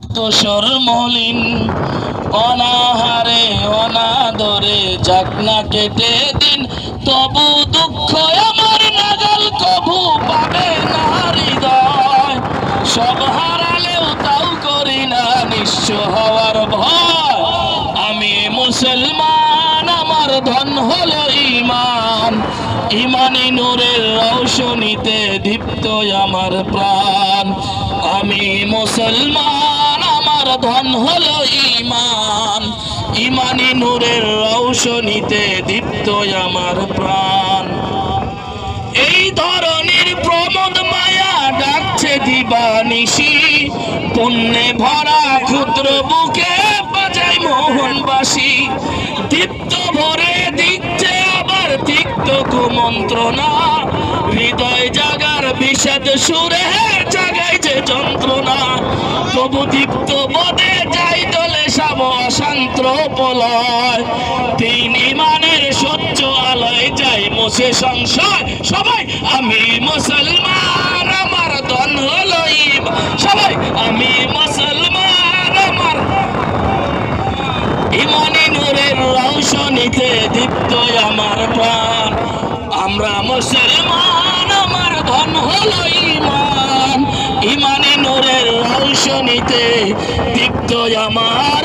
তোষর মলিন, অনাহারে, অনাদরে, যাক না কেটে দিন, তবু দুঃখ আমার নাগাল কভু পাবে না হৃদয়। সব হারালেও তাও করি না, নিঃস্ব হওয়ার ভয়। আমি মুসলমান, আমার ধন হলো ইমান ইমানি নূরের রৌশনীতে দীপ্ত আমার প্রাণ। আমি মুসলমান আমার ধন হলো ইমান ইমানি নূরের রৌশনীতে দীপ্ত আমার প্রাণ। এই ধরনের প্রমোদ মায়া ডাকছে দিবানিশি। পুণ্যে ভরা ক্ষুদ্র বুকে বাজাই মোহনবাসী। দীপ্ত ভরে দিচ্ছে আবার তিক্ত কুমন্ত্রণা। হৃদয় বিষাদ সুরে জাগাই যে যন্ত্রণা। তবু দীপ্ত বদে যাই দলে সাব অশান্ত প্রলয়। তিন ইমানের সহ্য আলোয় যাই মোছে সংশয়। সবাই আমি মুসলমান, আমার ধন হলো সবাই আমি মুসলমান, আমার ইমানি নূরের রৌশনীতে দীপ্ত আমার প্রাণ। আমরা মুসলমান। ধন হলো ইমান ইমানি নূরের রৌশনীতে দীপ্ত আমার